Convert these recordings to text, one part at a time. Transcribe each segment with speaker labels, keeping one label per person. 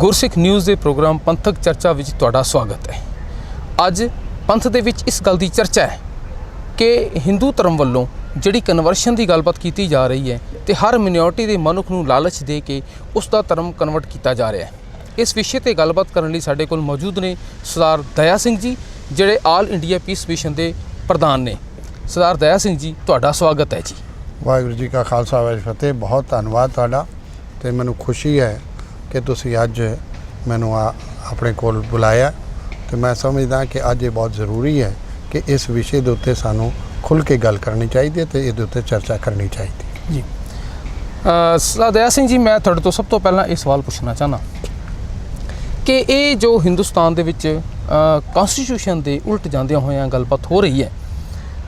Speaker 1: ਗੁਰਸਿੱਖ ਨਿਊਜ਼ ਦੇ ਪ੍ਰੋਗਰਾਮ ਪੰਥਕ ਚਰਚਾ ਵਿੱਚ ਤੁਹਾਡਾ ਸਵਾਗਤ ਹੈ। ਅੱਜ ਪੰਥ ਦੇ ਵਿੱਚ ਇਸ ਗੱਲ ਦੀ ਚਰਚਾ ਹੈ ਕਿ ਹਿੰਦੂ ਧਰਮ ਵੱਲੋਂ ਜਿਹੜੀ ਕਨਵਰਸ਼ਨ ਦੀ ਗੱਲਬਾਤ ਕੀਤੀ ਜਾ ਰਹੀ ਹੈ ਤੇ ਹਰ ਮਿਨੋਰਟੀ ਦੇ ਮਨੁੱਖ ਨੂੰ ਲਾਲਚ ਦੇ ਕੇ ਉਸ ਦਾ ਧਰਮ ਕਨਵਰਟ ਕੀਤਾ ਜਾ ਰਿਹਾ ਹੈ। ਇਸ ਵਿਸ਼ੇ ਤੇ ਗੱਲਬਾਤ ਕਰਨ ਲਈ ਸਾਡੇ ਕੋਲ ਮੌਜੂਦ ਨੇ ਸਰਦਾਰ ਦਇਆ ਸਿੰਘ ਜੀ, ਜਿਹੜੇ ਆਲ ਇੰਡੀਆ ਪੀਸ ਮਿਸ਼ਨ ਦੇ ਪ੍ਰਧਾਨ ਨੇ। ਸਰਦਾਰ ਦਇਆ ਸਿੰਘ ਜੀ, ਤੁਹਾਡਾ ਸਵਾਗਤ ਹੈ ਜੀ।
Speaker 2: ਵਾਹਿਗੁਰੂ ਜੀ ਕਾ ਖਾਲਸਾ, ਵਾਹਿਗੁਰੂ ਫਤਿਹ। ਬਹੁਤ ਧੰਨਵਾਦ ਤੁਹਾਡਾ ਤੇ ਮੈਨੂੰ ਖੁਸ਼ੀ ਹੈ ਕਿ ਤੁਸੀਂ ਅੱਜ ਮੈਨੂੰ ਆ ਆਪਣੇ ਕੋਲ ਬੁਲਾਇਆ ਤੇ ਮੈਂ ਸਮਝਦਾ ਕਿ ਅੱਜ ਇਹ ਬਹੁਤ ਜ਼ਰੂਰੀ ਹੈ ਕਿ ਇਸ ਵਿਸ਼ੇ ਦੇ ਉੱਤੇ ਸਾਨੂੰ ਖੁੱਲ੍ਹ ਕੇ ਗੱਲ ਕਰਨੀ ਚਾਹੀਦੀ ਹੈ ਤੇ ਇਹਦੇ ਉੱਤੇ ਚਰਚਾ ਕਰਨੀ ਚਾਹੀਦੀ
Speaker 1: ਜੀ। ਅ, ਸਿੰਘ ਜੀ ਮੈਂ ਤੁਹਾਡੇ ਤੋਂ ਸਭ ਤੋਂ ਪਹਿਲਾਂ ਇਹ ਸਵਾਲ ਪੁੱਛਣਾ ਚਾਹਨਾ ਕਿ ਇਹ ਜੋ ਹਿੰਦੁਸਤਾਨ ਦੇ ਵਿੱਚ ਕਨਸਟੀਟਿਊਸ਼ਨ ਦੇ ਉਲਟ ਜਾਂਦਿਆਂ ਹੋਇਆਂ ਗੱਲਬਾਤ ਹੋ ਰਹੀ ਹੈ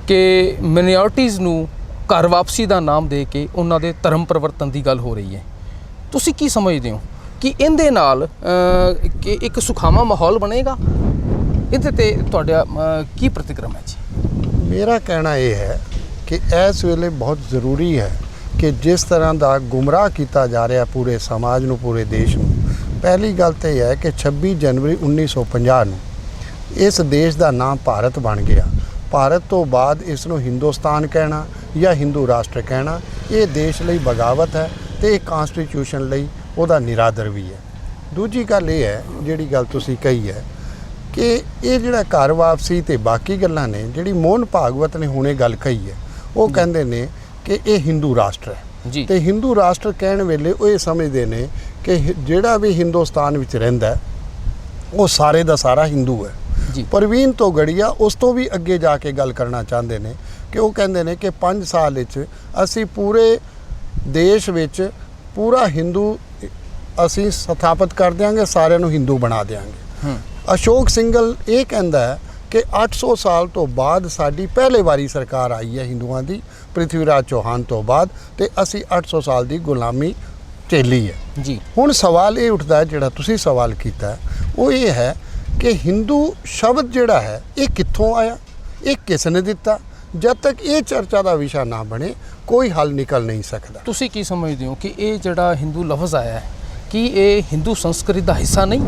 Speaker 1: ਕਿ ਮਿਨੋਰਟੀਜ਼ ਨੂੰ ਘਰ ਵਾਪਸੀ ਦਾ ਨਾਮ ਦੇ ਕੇ ਉਹਨਾਂ ਦੇ ਧਰਮ ਪਰਿਵਰਤਨ ਦੀ ਗੱਲ ਹੋ ਰਹੀ ਹੈ। ਤੁਸੀਂ ਕੀ ਸਮਝਦੇ ਹੋ? ਕਿ ਇਹਦੇ ਨਾਲ ਕਿ ਇੱਕ ਸੁਖਾਵਾਂ ਮਾਹੌਲ ਬਣੇਗਾ? ਇਹਦੇ ਤੇ ਤੁਹਾਡਾ ਕੀ ਪ੍ਰਤੀਕਰਮ ਹੈ ਜੀ?
Speaker 2: ਮੇਰਾ ਕਹਿਣਾ ਇਹ ਹੈ ਕਿ ਇਸ ਵੇਲੇ ਬਹੁਤ ਜ਼ਰੂਰੀ ਹੈ ਕਿ ਜਿਸ ਤਰ੍ਹਾਂ ਦਾ ਗੁੰਮਰਾਹ ਕੀਤਾ ਜਾ ਰਿਹਾ ਪੂਰੇ ਸਮਾਜ ਨੂੰ, ਪੂਰੇ ਦੇਸ਼ ਨੂੰ, ਪਹਿਲੀ ਗੱਲ ਤਾਂ ਇਹ ਹੈ ਕਿ 26 ਜਨਵਰੀ 1950 ਨੂੰ ਇਸ ਦੇਸ਼ ਦਾ ਨਾਮ ਭਾਰਤ ਬਣ ਗਿਆ। ਭਾਰਤ ਤੋਂ ਬਾਅਦ ਇਸ ਨੂੰ ਹਿੰਦੁਸਤਾਨ ਕਹਿਣਾ ਜਾਂ ਹਿੰਦੂ ਰਾਸ਼ਟਰ ਕਹਿਣਾ, ਇਹ ਦੇਸ਼ ਲਈ ਬਗਾਵਤ ਹੈ ਤੇ ਇਹ ਕਨਸਟੀਟਿਊਸ਼ਨ ਲਈ ਉਹਦਾ ਨਿਰਾਦਰ ਵੀ ਹੈ। ਦੂਜੀ ਗੱਲ ਇਹ ਹੈ ਜਿਹੜੀ ਗੱਲ ਤੁਸੀਂ ਕਹੀ ਹੈ ਕਿ ਇਹ ਜਿਹੜਾ ਘਰ ਵਾਪਸੀ ਤੇ ਬਾਕੀ ਗੱਲਾਂ ਨੇ ਜਿਹੜੀ ਮੋਹਨ ਭਾਗਵਤ ਨੇ ਹੁਣੇ ਗੱਲ ਕਹੀ ਹੈ ਉਹ ਕਹਿੰਦੇ ਨੇ ਕਿ ਇਹ ਹਿੰਦੂ ਰਾਸ਼ਟਰ ਹੈ। ਤੇ ਹਿੰਦੂ ਰਾਸ਼ਟਰ ਕਹਿਣ ਵੇਲੇ ਉਹ ਇਹ ਸਮਝਦੇ ਨੇ ਕਿ ਜਿਹੜਾ ਵੀ ਹਿੰਦੁਸਤਾਨ ਵਿੱਚ ਰਹਿੰਦਾ ਉਹ ਸਾਰੇ ਦਾ ਸਾਰਾ ਹਿੰਦੂ ਹੈ। ਪ੍ਰਵੀਨ ਤੋਂ ਗੜੀਆ ਉਸ ਤੋਂ ਵੀ ਅੱਗੇ ਜਾ ਕੇ ਗੱਲ ਕਰਨਾ ਚਾਹੁੰਦੇ ਨੇ ਕਿ ਉਹ ਕਹਿੰਦੇ ਨੇ ਕਿ 5 ਸਾਲ ਵਿੱਚ ਅਸੀਂ ਪੂਰੇ ਦੇਸ਼ ਵਿੱਚ ਪੂਰਾ ਹਿੰਦੂ ਅਸੀਂ ਸਥਾਪਿਤ ਕਰ ਦਿਆਂਗੇ ਸਾਰਿਆਂ ਨੂੰ ਹਿੰਦੂ ਬਣਾ ਦਿਆਂਗੇ।
Speaker 1: ਹੂੰ।
Speaker 2: ਅਸ਼ੋਕ ਸਿੰਘਲ ਇਹ ਕਹਿੰਦਾ ਹੈ ਕਿ 800 ਸਾਲ ਤੋਂ ਬਾਅਦ ਸਾਡੀ ਪਹਿਲੇ ਵਾਰੀ ਸਰਕਾਰ ਆਈ ਹੈ ਹਿੰਦੂਆਂ ਦੀ ਪ੍ਰਿਥਵੀਰਾਜ ਚੌਹਾਨ ਤੋਂ ਬਾਅਦ ਤੇ ਅਸੀਂ 800 ਸਾਲ ਦੀ ਗੁਲਾਮੀ ਝੇਲੀ ਹੈ।
Speaker 1: ਜੀ।
Speaker 2: ਹੁਣ ਸਵਾਲ ਇਹ ਉੱਠਦਾ ਹੈ ਜਿਹੜਾ ਤੁਸੀਂ ਸਵਾਲ ਕੀਤਾ ਉਹ ਇਹ ਹੈ ਕਿ ਹਿੰਦੂ ਸ਼ਬਦ ਜਿਹੜਾ ਹੈ ਇਹ ਕਿੱਥੋਂ ਆਇਆ? ਇਹ ਕਿਸ ਨੇ ਦਿੱਤਾ? ਜਦ ਤੱਕ ਇਹ ਚਰਚਾ ਦਾ ਵਿਸ਼ਾ ਨਾ ਬਣੇ ਕੋਈ ਹੱਲ ਨਿਕਲ ਨਹੀਂ ਸਕਦਾ।
Speaker 1: ਤੁਸੀਂ ਕੀ ਸਮਝਦੇ ਹੋ ਕਿ ਇਹ ਜਿਹੜਾ ਹਿੰਦੂ ਲਫ਼ਜ਼ ਆਇਆ ਹੈ ਕੀ ਇਹ ਹਿੰਦੂ ਸੰਸਕ੍ਰਿਤੀ ਦਾ ਹਿੱਸਾ ਨਹੀਂ?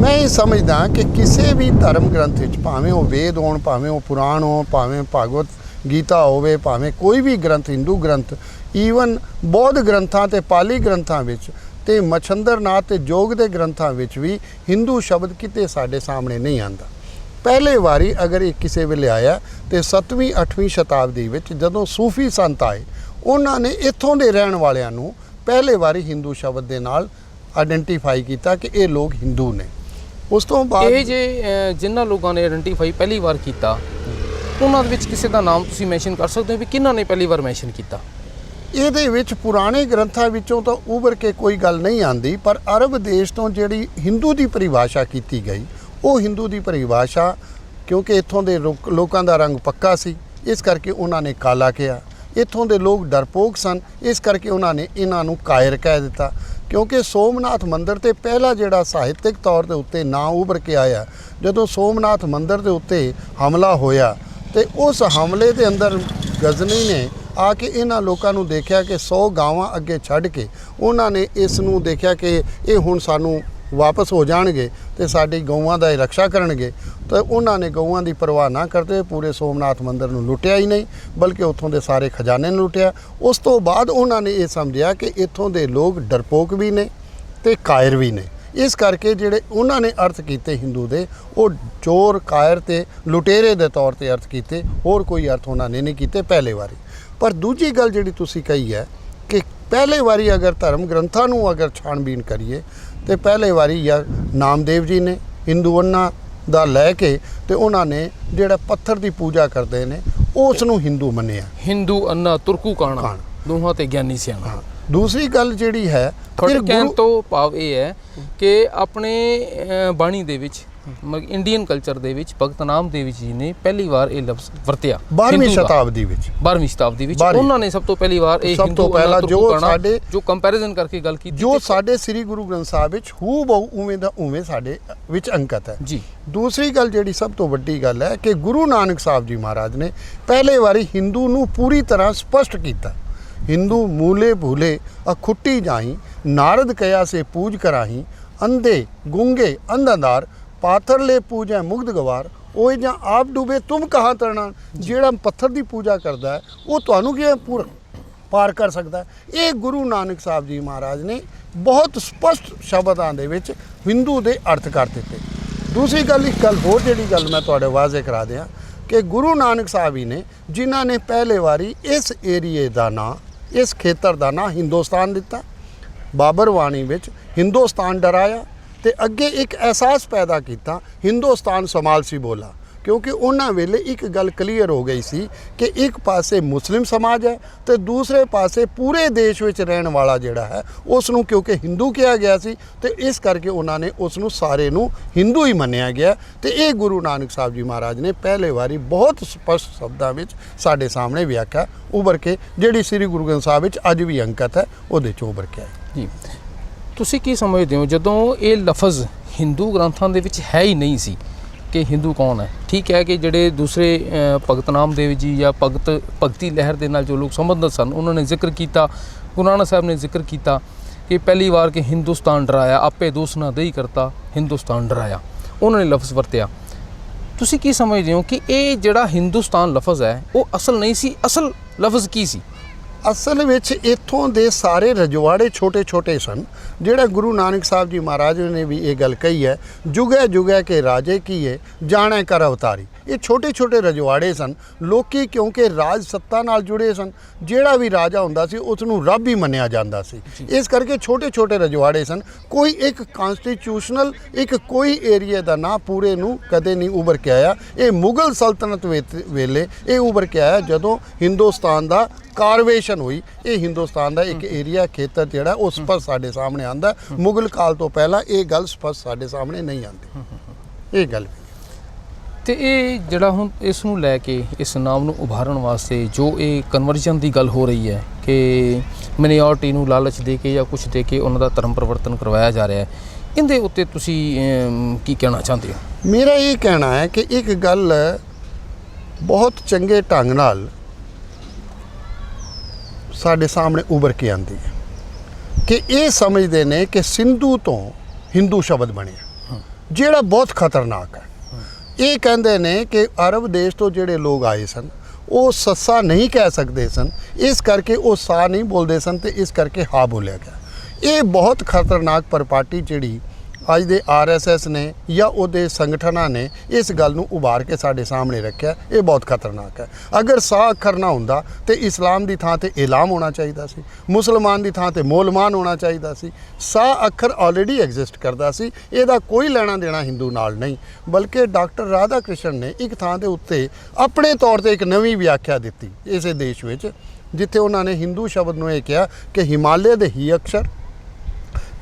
Speaker 2: ਮੈਂ ਇਹ ਸਮਝਦਾ ਕਿ ਕਿਸੇ ਵੀ ਧਰਮ ਗ੍ਰੰਥ ਵਿੱਚ ਭਾਵੇਂ ਉਹ ਵੇਦ ਹੋਣ, ਭਾਵੇਂ ਉਹ ਪੁਰਾਣ ਹੋਣ, ਭਾਵੇਂ ਭਾਗਵਤ ਗੀਤਾ ਹੋਵੇ, ਭਾਵੇਂ ਕੋਈ ਵੀ ਗ੍ਰੰਥ, ਹਿੰਦੂ ਗ੍ਰੰਥ ਈਵਨ ਬੌਧ ਗ੍ਰੰਥਾਂ ਤੇ ਪਾਲੀ ਗ੍ਰੰਥਾਂ ਵਿੱਚ ਤੇ ਮਛੰਦਰਨਾਥ ਤੇ ਜੋਗ ਦੇ ਗ੍ਰੰਥਾਂ ਵਿੱਚ ਵੀ ਹਿੰਦੂ ਸ਼ਬਦ ਕਿਤੇ ਸਾਡੇ ਸਾਹਮਣੇ ਨਹੀਂ ਆਂਦਾ ਪਹਿਲੇ ਵਾਰੀ ਅਗਰ ਇਹ ਕਿਸੇ ਵੇਲੇ ਆਇਆ ਤੇ 7ਵੀਂ 8ਵੀਂ ਸ਼ਤਾਬਦੀ ਵਿੱਚ ਜਦੋਂ ਸੂਫੀ ਸੰਤ ਆਏ, ਉਹਨਾਂ ਨੇ ਇੱਥੋਂ ਦੇ ਰਹਿਣ ਵਾਲਿਆਂ ਨੂੰ ਪਹਿਲੇ ਵਾਰੀ ਹਿੰਦੂ ਸ਼ਬਦ ਦੇ ਨਾਲ ਆਇਡੈਂਟੀਫਾਈ ਕੀਤਾ ਕਿ ਇਹ ਲੋਕ ਹਿੰਦੂ ਨੇ। ਉਸ ਤੋਂ ਬਾਅਦ
Speaker 1: ਇਹ ਜੇ ਜਿਨ੍ਹਾਂ ਲੋਕਾਂ ਨੇ ਆਇਡੈਂਟੀਫਾਈ ਪਹਿਲੀ ਵਾਰ ਕੀਤਾ ਉਹਨਾਂ ਦੇ ਵਿੱਚ ਕਿਸੇ ਦਾ ਨਾਮ ਤੁਸੀਂ ਮੈਂਸ਼ਨ ਕਰ ਸਕਦੇ ਹੋ ਵੀ ਕਿਹਨਾਂ ਨੇ ਪਹਿਲੀ ਵਾਰ ਮੈਂਸ਼ਨ ਕੀਤਾ?
Speaker 2: ਇਹਦੇ ਵਿੱਚ ਪੁਰਾਣੇ ਗ੍ਰੰਥਾਂ ਵਿੱਚੋਂ ਤਾਂ ਉਭਰ ਕੇ ਕੋਈ ਗੱਲ ਨਹੀਂ ਆਂਦੀ ਪਰ ਅਰਬ ਦੇਸ਼ ਤੋਂ ਜਿਹੜੀ ਹਿੰਦੂ ਦੀ ਪਰਿਭਾਸ਼ਾ ਕੀਤੀ ਗਈ ਉਹ ਹਿੰਦੂ ਦੀ ਪਰਿਭਾਸ਼ਾ ਕਿਉਂਕਿ ਇੱਥੋਂ ਦੇ ਲੋਕਾਂ ਦਾ ਰੰਗ ਪੱਕਾ ਸੀ ਇਸ ਕਰਕੇ ਉਹਨਾਂ ਨੇ ਕਾਲਾ ਕਿਹਾ। ਇੱਥੋਂ ਦੇ ਲੋਕ ਡਰਪੋਕ ਸਨ। ਇਸ ਕਰਕੇ ਉਹਨਾਂ ਨੇ ਇਹਨਾਂ ਨੂੰ ਕਾਇਰ ਕਹਿ ਦਿੱਤਾ। ਕਿਉਂਕਿ ਸੋਮਨਾਥ ਮੰਦਿਰ ਤੇ ਪਹਿਲਾ ਜਿਹੜਾ ਸਾਹਿਤਿਕ ਤੌਰ ਦੇ ਉੱਤੇ ਨਾਂ ਉਭਰ ਕੇ ਆਇਆ, ਜਦੋਂ ਸੋਮਨਾਥ ਮੰਦਿਰ ਦੇ ਉੱਤੇ ਹਮਲਾ ਹੋਇਆ ਤੇ ਉਸ ਹਮਲੇ ਦੇ ਅੰਦਰ ਗਜ਼ਨੀ ਨੇ ਆ ਕੇ ਇਹਨਾਂ ਲੋਕਾਂ ਨੂੰ ਦੇਖਿਆ ਕਿ 100 ਗਾਵਾਂ ਅੱਗੇ ਛੱਡ ਕੇ ਉਹਨਾਂ ਨੇ ਇਸ ਨੂੰ ਦੇਖਿਆ ਕਿ ਇਹ ਹੁਣ ਸਾਨੂੰ ਵਾਪਸ ਹੋ ਜਾਣਗੇ ਤੇ ਸਾਡੀ ਗਊਆਂ ਦਾ ਇਹ ਰੱਖਿਆ ਕਰਨਗੇ, ਤਾਂ ਉਹਨਾਂ ਨੇ ਗਊਆਂ ਦੀ ਪਰਵਾਹ ਨਾ ਕਰਦੇ ਹੋਏ ਪੂਰੇ ਸੋਮਨਾਥ ਮੰਦਿਰ ਨੂੰ ਲੁੱਟਿਆ ਹੀ ਨਹੀਂ, ਬਲਕਿ ਉੱਥੋਂ ਦੇ ਸਾਰੇ ਖਜ਼ਾਨੇ ਨੂੰ ਲੁੱਟਿਆ। ਉਸ ਤੋਂ ਬਾਅਦ ਉਹਨਾਂ ਨੇ ਇਹ ਸਮਝਿਆ ਕਿ ਇੱਥੋਂ ਦੇ ਲੋਕ ਡਰਪੋਕ ਵੀ ਨੇ ਤੇ ਕਾਇਰ ਵੀ ਨੇ। ਇਸ ਕਰਕੇ ਜਿਹੜੇ ਉਹਨਾਂ ਨੇ ਅਰਥ ਕੀਤੇ ਹਿੰਦੂ ਦੇ, ਉਹ ਚੋਰ ਕਾਇਰ ਤੇ ਲੁਟੇਰੇ ਦੇ ਤੌਰ ਤੇ ਅਰਥ ਕੀਤੇ, ਹੋਰ ਕੋਈ ਅਰਥ ਉਹਨਾਂ ਨੇ ਨਹੀਂ ਕੀਤੇ ਪਹਿਲੇ ਵਾਰੀ। ਪਰ ਦੂਜੀ ਗੱਲ ਜਿਹੜੀ ਤੁਸੀਂ ਕਹੀ ਹੈ ਕਿ ਪਹਿਲੇ ਵਾਰੀ ਅਗਰ ਧਰਮ ਗ੍ਰੰਥਾਂ ਨੂੰ ਅਗਰ ਛਾਣਬੀਨ ਕਰੀਏ ਤੇ ਪਹਿਲੇ ਵਾਰੀ ਜਾਂ ਨਾਮਦੇਵ ਜੀ ਨੇ ਹਿੰਦੂ ਉਹਨਾਂ ਦਾ ਲੈ ਕੇ ਤੇ ਉਹਨਾਂ ਨੇ ਜਿਹੜਾ ਪੱਥਰ ਦੀ ਪੂਜਾ ਕਰਦੇ ਨੇ ਉਸ ਨੂੰ ਹਿੰਦੂ ਮੰਨਿਆ।
Speaker 1: ਹਿੰਦੂ ਅੰਨਾ ਤੁਰਕੂ ਕਾਣਾ। ਦੋਹਾਂ ਤੇ ਗਿਆਨੀ ਸਿਆਣਾ।
Speaker 2: ਦੂਸਰੀ ਗੱਲ ਜਿਹੜੀ ਹੈ ਫਿਰ
Speaker 1: ਕਹਿਣ ਤੋਂ ਭਾਵ ਇਹ ਹੈ ਕਿ ਆਪਣੇ ਬਾਣੀ ਦੇ ਵਿੱਚ ਮਤਲਬ ਇੰਡੀਅਨ ਕਲਚਰ ਦੇ ਵਿੱਚ ਭਗਤ ਨਾਮਦੇਵ ਜੀ ਨੇ ਪਹਿਲੀ ਵਾਰ ਇਹ ਲਫ਼ਜ਼ ਵਰਤਿਆ।
Speaker 2: 12ਵੀਂ
Speaker 1: ਹਿੰਦੂ ਦਾ।
Speaker 2: ਸ਼ਤਾਬਦੀ ਵਿੱਚ।
Speaker 1: 12ਵੀਂ ਸ਼ਤਾਬਦੀ ਵਿੱਚ। ਉਹਨਾਂ ਨੇ ਸਭ ਤੋਂ ਪਹਿਲੀ ਵਾਰ ਇਹ
Speaker 2: ਸਭ ਤੋਂ ਪਹਿਲਾਂ ਜੋ ਸਾਡੇ-
Speaker 1: ਜੋ ਕੰਪੈਰੀਜ਼ਨ ਕਰਕੇ ਗੱਲ ਕੀਤੀ
Speaker 2: ਜੋ ਸਾਡੇ ਸ੍ਰੀ ਗੁਰੂ ਗ੍ਰੰਥ ਸਾਹਿਬ ਵਿੱਚ ਹੂ ਬਹੁ ਉਵੇਂ ਦਾ ਉਵੇਂ ਸਾਡੇ ਵਿੱਚ ਅੰਕਿਤ ਹੈ।
Speaker 1: ਜੀ।
Speaker 2: ਦੂਸਰੀ ਗੱਲ ਜਿਹੜੀ ਸਭ ਤੋਂ ਵੱਡੀ ਗੱਲ ਹੈ ਕਿ ਗੁਰੂ ਨਾਨਕ ਸਾਹਿਬ ਜੀ ਮਹਾਰਾਜ ਨੇ ਪਹਿਲੇ ਵਾਰੀ ਹਿੰਦੂ ਨੂੰ ਪੂਰੀ ਤਰ੍ਹਾਂ ਸਪਸ਼ਟ ਕੀਤਾ। ਹਿੰਦੂ ਮੂਲੇ ਭੂਲੇ ਅਖੁੱਟੀ ਜਾਈ ਨਾਰਦ ਕਇਆ ਸੇ ਪੂਜ ਕਰਾਹੀ ਅੰਧੇ ਗੁੰਗੇ ਅੰਧਾਦਾਰ ਪਾਥਰ ਲੈ ਪੂਜੈ ਮੁਗਧ ਗਵਾਰ ਉਹ ਜਾਂ ਆਪ ਡੂਬੇ ਤੁਮ ਕਹਾਂ ਤਰਣਾ ਜਿਹੜਾ ਪੱਥਰ ਦੀ ਪੂਜਾ ਕਰਦਾ ਉਹ ਤੁਹਾਨੂੰ ਕਿਵੇਂ ਪੂਰ ਪਾਰ ਕਰ ਸਕਦਾ ਇਹ ਗੁਰੂ ਨਾਨਕ ਸਾਹਿਬ ਜੀ ਮਹਾਰਾਜ ਨੇ ਬਹੁਤ ਸਪਸ਼ਟ ਸ਼ਬਦਾਂ ਦੇ ਵਿੱਚ ਹਿੰਦੂ ਦੇ ਅਰਥ ਕਰ ਦਿੱਤੇ। ਦੂਸਰੀ ਗੱਲ, ਇੱਕ ਗੱਲ ਹੋਰ ਜਿਹੜੀ ਗੱਲ ਮੈਂ ਤੁਹਾਡੇ ਵਾਜ਼ੇ ਕਰਾ ਦਿਆਂ ਕਿ ਗੁਰੂ ਨਾਨਕ ਸਾਹਿਬ ਜੀ ਨੇ, ਜਿਨ੍ਹਾਂ ਨੇ ਪਹਿਲੇ ਵਾਰੀ ਇਸ ਏਰੀਏ ਦਾ ਨਾਂ, ਇਸ ਖੇਤਰ ਦਾ ਨਾਂ ਹਿੰਦੁਸਤਾਨ ਦਿੱਤਾ। ਬਾਬਰ ਬਾਣੀ ਵਿੱਚ ਹਿੰਦੁਸਤਾਨ ਡਰਾਇਆ। ਤੇ ਅੱਗੇ ਇੱਕ ਅਹਿਸਾਸ ਪੈਦਾ ਕੀਤਾ, ਹਿੰਦੁਸਤਾਨ ਸੰਭਾਲਸੀ ਬੋਲਾ, ਕਿਉਂਕਿ ਉਹਨਾਂ ਵੇਲੇ ਇੱਕ ਗੱਲ ਕਲੀਅਰ ਹੋ ਗਈ ਸੀ ਕਿ ਇੱਕ ਪਾਸੇ ਮੁਸਲਿਮ ਸਮਾਜ ਹੈ ਤੇ ਦੂਸਰੇ ਪਾਸੇ ਪੂਰੇ ਦੇਸ਼ ਵਿੱਚ ਰਹਿਣ ਵਾਲਾ ਜਿਹੜਾ ਹੈ ਉਸ ਨੂੰ ਕਿਉਂਕਿ ਹਿੰਦੂ ਕਿਹਾ ਗਿਆ ਸੀ ਤੇ ਇਸ ਕਰਕੇ ਉਹਨਾਂ ਨੇ ਉਸ ਨੂੰ ਸਾਰੇ ਨੂੰ ਹਿੰਦੂ ਹੀ ਮੰਨਿਆ ਗਿਆ। ਤੇ ਇਹ ਗੁਰੂ ਨਾਨਕ ਸਾਹਿਬ ਜੀ ਮਹਾਰਾਜ ਨੇ ਪਹਿਲੇ ਵਾਰੀ ਬਹੁਤ ਸਪਸ਼ਟ ਸ਼ਬਦਾਂ ਵਿੱਚ ਸਾਡੇ ਸਾਹਮਣੇ ਵਿਆਖਿਆ, ਉਭਰ ਕੇ, ਜਿਹੜੀ ਸ੍ਰੀ ਗੁਰੂ ਗ੍ਰੰਥ ਸਾਹਿਬ ਵਿੱਚ ਅੱਜ ਵੀ ਅੰਕਿਤ ਹੈ, ਉਹਦੇ ਚੋਂ ਉਭਰ ਕੇ ਆਈ
Speaker 1: ਜੀ। ਤੁਸੀਂ ਕੀ ਸਮਝਦੇ ਹੋ? ਜਦੋਂ ਇਹ ਲਫ਼ਜ਼ ਹਿੰਦੂ ਗ੍ਰੰਥਾਂ ਦੇ ਵਿੱਚ ਹੈ ਹੀ ਨਹੀਂ ਸੀ ਕਿ ਹਿੰਦੂ ਕੌਣ ਹੈ ਠੀਕ ਹੈ ਕਿ ਜਿਹੜੇ ਦੂਸਰੇ ਅ, ਭਗਤ ਨਾਮਦੇਵ ਜੀ ਜਾਂ ਭਗਤ ਭਗਤੀ ਲਹਿਰ ਦੇ ਨਾਲ ਜੋ ਲੋਕ ਸੰਬੰਧਿਤ ਸਨ ਉਹਨਾਂ ਨੇ ਜ਼ਿਕਰ ਕੀਤਾ ਗੁਰੂ ਨਾਨਕ ਸਾਹਿਬ ਨੇ ਜ਼ਿਕਰ ਕੀਤਾ ਕਿ ਪਹਿਲੀ ਵਾਰ ਕਿ ਹਿੰਦੁਸਤਾਨ ਡਰਾਇਆ ਆਪੇ ਦੋਸ ਨਾ ਦੇਈ ਕਰਤਾ ਹਿੰਦੁਸਤਾਨ ਡਰਾਇਆ। ਉਹਨਾਂ ਨੇ ਲਫ਼ਜ਼ ਵਰਤਿਆ। ਤੁਸੀਂ ਕੀ ਸਮਝਦੇ ਹੋ ਕਿ ਇਹ ਜਿਹੜਾ ਹਿੰਦੁਸਤਾਨ ਲਫ਼ਜ਼ ਹੈ ਉਹ ਅਸਲ ਨਹੀਂ ਸੀ ਅਸਲ ਲਫ਼ਜ਼ ਕੀ ਸੀ?
Speaker 2: ਅਸਲ ਵਿੱਚ ਇੱਥੋਂ ਦੇ ਸਾਰੇ ਰਜਵਾੜੇ ਛੋਟੇ-ਛੋਟੇ ਸਨ ਜਿਹੜਾ ਗੁਰੂ ਨਾਨਕ ਸਾਹਿਬ ਜੀ ਮਹਾਰਾਜ ਨੇ ਵੀ ਇਹ ਗੱਲ ਕਹੀ ਹੈ ਜੁਗੇ ਜੁਗੇ ਕੇ ਰਾਜੇ ਕੀਏ ਜਾਣੈ ਕਰ ਅਵਤਾਰੀ। ਇਹ ਛੋਟੇ-ਛੋਟੇ ਰਜਵਾੜੇ ਸਨ ਲੋਕੀ ਕਿਉਂਕਿ ਰਾਜ ਸੱਤਾ ਨਾਲ ਜੁੜੇ ਸਨ ਜਿਹੜਾ ਵੀ ਰਾਜਾ ਹੁੰਦਾ ਸੀ ਉਸ ਨੂੰ ਰੱਬ ਹੀ ਮੰਨਿਆ ਜਾਂਦਾ ਸੀ। ਇਸ ਕਰਕੇ ਛੋਟੇ-ਛੋਟੇ ਰਜਵਾੜੇ ਸਨ ਕੋਈ ਇੱਕ ਕਨਸਟੀਟਿਊਸ਼ਨਲ ਇੱਕ ਕੋਈ ਏਰੀਆ ਦਾ ਨਾਂ ਪੂਰੇ ਨੂੰ ਕਦੇ ਨਹੀਂ ਉਭਰ ਕੇ ਆਇਆ। ਇਹ ਮੁਗਲ ਸਲਤਨਤ ਵੇਲੇ ਇਹ ਉਭਰ ਕੇ ਆਇਆ ਜਦੋਂ ਹਿੰਦੁਸਤਾਨ ਦਾ ਕਾਰਵੇਸ਼ਨ ਹੋਈ। ਇਹ ਹਿੰਦੁਸਤਾਨ ਦਾ ਇੱਕ ਏਰੀਆ ਖੇਤਰ ਜਿਹੜਾ ਉਹ ਸਪਸ਼ਟ ਸਾਡੇ ਸਾਹਮਣੇ ਆਂਦਾ ਮੁਗਲ ਕਾਲ ਤੋਂ ਪਹਿਲਾਂ ਇਹ ਗੱਲ ਸਪਸ਼ਟ ਸਾਡੇ ਸਾਹਮਣੇ ਨਹੀਂ ਆਂਦੀ ਇਹ ਗੱਲ
Speaker 1: ਤੇ ਇਹ ਜਿਹੜਾ ਹੁਣ ਇਸ ਨੂੰ ਲੈ ਕੇ ਇਸ ਨਾਮ ਨੂੰ ਉਭਾਰਨ ਵਾਸਤੇ ਜੋ ਇਹ ਕਨਵਰਜਨ ਦੀ ਗੱਲ ਹੋ ਰਹੀ ਹੈ ਕਿ ਮਿਨੋਰਟੀ ਨੂੰ ਲਾਲਚ ਦੇ ਕੇ ਜਾਂ ਕੁਝ ਦੇ ਕੇ ਉਹਨਾਂ ਦਾ ਧਰਮ ਪਰਿਵਰਤਨ ਕਰਵਾਇਆ ਜਾ ਰਿਹਾ ਹੈ ਇਹਦੇ ਉੱਤੇ ਤੁਸੀਂ ਕੀ ਕਹਿਣਾ ਚਾਹੁੰਦੇ ਹੋ?
Speaker 2: ਮੇਰਾ ਇਹ ਕਹਿਣਾ ਹੈ ਕਿ ਇੱਕ ਗੱਲ ਬਹੁਤ ਚੰਗੇ ਢੰਗ ਨਾਲ ਸਾਡੇ ਸਾਹਮਣੇ ਉਭਰ ਕੇ ਆਂਦੀ ਹੈ। ਕਿ ਇਹ ਸਮਝਦੇ ਨੇ ਕਿ ਸਿੰਧੂ ਤੋਂ ਹਿੰਦੂ ਸ਼ਬਦ ਬਣਿਆ ਜਿਹੜਾ ਬਹੁਤ ਖਤਰਨਾਕ ਹੈ। ਇਹ ਕਹਿੰਦੇ ਨੇ ਕਿ ਅਰਬ ਦੇਸ਼ ਤੋਂ ਜਿਹੜੇ ਲੋਕ ਆਏ ਸਨ ਉਹ ਸੱਸਾ ਨਹੀਂ ਕਹਿ ਸਕਦੇ ਸਨ। ਇਸ ਕਰਕੇ ਉਹ ਸਾ ਨਹੀਂ ਬੋਲਦੇ ਸਨ ਤੇ ਇਸ ਕਰਕੇ ਹਾ ਬੋਲਿਆ ਗਿਆ। ਇਹ ਬਹੁਤ ਖਤਰਨਾਕ ਪਰਪਾਟੀ ਜਿਹੜੀ ਅੱਜ ਦੇ ਆਰਐਸਐਸ ਨੇ ਜਾਂ ਉਹਦੇ ਸੰਗਠਨਾਂ ਨੇ ਇਸ ਗੱਲ ਨੂੰ ਉਭਾਰ ਕੇ ਸਾਡੇ ਸਾਹਮਣੇ ਰੱਖਿਆ। ਇਹ ਬਹੁਤ ਖਤਰਨਾਕ ਹੈ। ਅਗਰ ਸਾਹ ਅੱਖਰ ਨਾ ਹੁੰਦਾ ਤੇ ਇਸਲਾਮ ਦੀ ਥਾਂ ਤੇ ਇਲਾਮ ਹੋਣਾ ਚਾਹੀਦਾ ਸੀ, ਮੁਸਲਮਾਨ ਦੀ ਥਾਂ ਤੇ ਮੌਲਮਾਨ ਹੋਣਾ ਚਾਹੀਦਾ ਸੀ, ਸਾਹ ਅੱਖਰ ਆਲਰੇਡੀ ਐਗਜ਼ਿਸਟ ਕਰਦਾ ਸੀ, ਇਹਦਾ ਕੋਈ ਲੈਣਾ ਦੇਣਾ ਹਿੰਦੂ ਨਾਲ ਨਹੀਂ, ਬਲਕਿ ਡਾਕਟਰ ਰਾਧਾ ਕ੍ਰਿਸ਼ਨ ਨੇ ਇੱਕ ਥਾਂ ਦੇ ਉੱਤੇ ਆਪਣੇ ਤੌਰ ਤੇ ਇੱਕ ਨਵੀਂ ਵਿਆਖਿਆ ਦਿੱਤੀ। ਇਸੇ ਦੇਸ਼ ਵਿੱਚ ਜਿੱਥੇ ਉਹਨਾਂ ਨੇ ਹਿੰਦੂ ਸ਼ਬਦ ਨੂੰ ਇਹ ਕਿਹਾ ਕਿ ਹਿਮਾਲਿਆ ਦੇ ਹੀ ਅਕਸ਼ਰ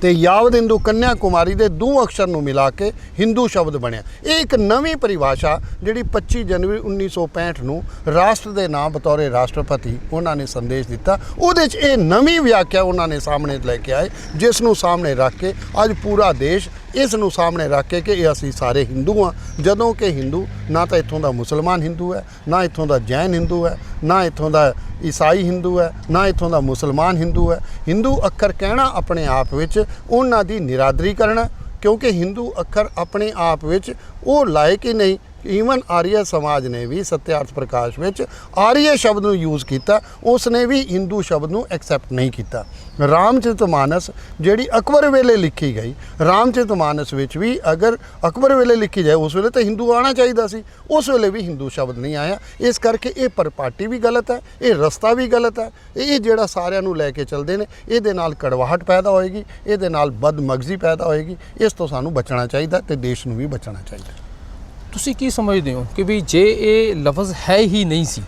Speaker 2: ਤੇ ਯਾਵਦ ਹਿੰਦੂ ਕੰਨਿਆ ਕੁਮਾਰੀ ਦੇ ਦੋ ਅਕਸ਼ਰ ਨੂੰ ਮਿਲਾ ਕੇ ਹਿੰਦੂ ਸ਼ਬਦ ਬਣਿਆ। ਇਹ ਇੱਕ ਨਵੀਂ ਪਰਿਭਾਸ਼ਾ ਜਿਹੜੀ 25 ਜਨਵਰੀ 1965 ਨੂੰ ਰਾਸ਼ਟਰ ਦੇ ਨਾਮ ਬਤੌਰੇ ਰਾਸ਼ਟਰਪਤੀ ਉਹਨਾਂ ਨੇ ਸੰਦੇਸ਼ ਦਿੱਤਾ। ਉਹਦੇ 'ਚ ਇਹ ਨਵੀਂ ਵਿਆਖਿਆ ਉਹਨਾਂ ਨੇ ਸਾਹਮਣੇ ਲੈ ਕੇ ਆਏ, ਜਿਸ ਨੂੰ ਸਾਹਮਣੇ ਰੱਖ ਕੇ ਅੱਜ ਪੂਰਾ ਦੇਸ਼ ਇਸ ਨੂੰ ਸਾਹਮਣੇ ਰੱਖ ਕੇ ਕਿ ਇਹ ਅਸੀਂ ਸਾਰੇ ਹਿੰਦੂ ਹਾਂ। ਜਦੋਂ ਕਿ ਹਿੰਦੂ, ਨਾ ਤਾਂ ਇੱਥੋਂ ਦਾ ਮੁਸਲਮਾਨ ਹਿੰਦੂ ਹੈ, ਨਾ ਇੱਥੋਂ ਦਾ ਜੈਨ ਹਿੰਦੂ ਹੈ, ਨਾ ਇੱਥੋਂ ਦਾ ਈਸਾਈ ਹਿੰਦੂ ਹੈ, ਨਾ ਇੱਥੋਂ ਦਾ ਮੁਸਲਮਾਨ ਹਿੰਦੂ ਹੈ। ਹਿੰਦੂ ਅੱਖਰ ਕਹਿਣਾ ਆਪਣੇ ਆਪ ਵਿੱਚ ਉਹਨਾਂ ਦੀ ਨਿਰਾਦਰੀ ਕਰਨਾ ਕਿਉਂਕਿ ਹਿੰਦੂ ਅੱਖਰ ਆਪਣੇ ਆਪ ਵਿੱਚ ਉਹ ਲਾਇਕ ਹੀ ਨਹੀਂ। ਈਵਨ ਆਰੀਆ ਸਮਾਜ ਨੇ ਵੀ ਸਤਿਆਰਥ ਪ੍ਰਕਾਸ਼ ਵਿੱਚ ਆਰੀਆ ਸ਼ਬਦ ਨੂੰ ਯੂਜ਼ ਕੀਤਾ ਉਸ ਨੇ ਵੀ ਹਿੰਦੂ ਸ਼ਬਦ ਨੂੰ ਐਕਸੈਪਟ ਨਹੀਂ ਕੀਤਾ। ਰਾਮਚਰਿਤਮਾਨਸ ਜਿਹੜੀ ਅਕਬਰ ਵੇਲੇ ਲਿਖੀ ਗਈ ਰਾਮਚਰਿਤਮਾਨਸ ਵਿੱਚ ਵੀ ਅਗਰ ਅਕਬਰ ਵੇਲੇ ਲਿਖੀ ਜਾਏ, ਉਸ ਵੇਲੇ ਤਾਂ ਹਿੰਦੂ ਆਣਾ ਚਾਹੀਦਾ ਸੀ। ਉਸ ਵੇਲੇ ਵੀ ਹਿੰਦੂ ਸ਼ਬਦ ਨਹੀਂ ਆਇਆ। ਇਸ ਕਰਕੇ ਇਹ ਪਰਪਾਟੀ ਵੀ ਗਲਤ ਹੈ, ਇਹ ਰਸਤਾ ਵੀ ਗਲਤ ਹੈ। ਇਹ ਜਿਹੜਾ ਸਾਰਿਆਂ ਨੂੰ ਲੈ ਕੇ ਚੱਲਦੇ ਨੇ, ਇਹਦੇ ਨਾਲ ਕੜਵਾਹਟ ਪੈਦਾ ਹੋਏਗੀ, ਇਹਦੇ ਨਾਲ ਬਦਮਗਜ਼ੀ ਪੈਦਾ ਹੋਏਗੀ। ਇਸ ਤੋਂ ਸਾਨੂੰ ਬਚਣਾ ਚਾਹੀਦਾ ਤੇ ਦੇਸ਼ ਨੂੰ ਵੀ ਬਚਣਾ ਚਾਹੀਦਾ।
Speaker 1: ਤੁਸੀਂ ਕੀ ਸਮਝਦੇ ਹੋ ਕਿ ਵੀ ਜੇ ਇਹ ਲਫ਼ਜ਼ ਹੈ ਹੀ ਨਹੀਂ ਸੀ,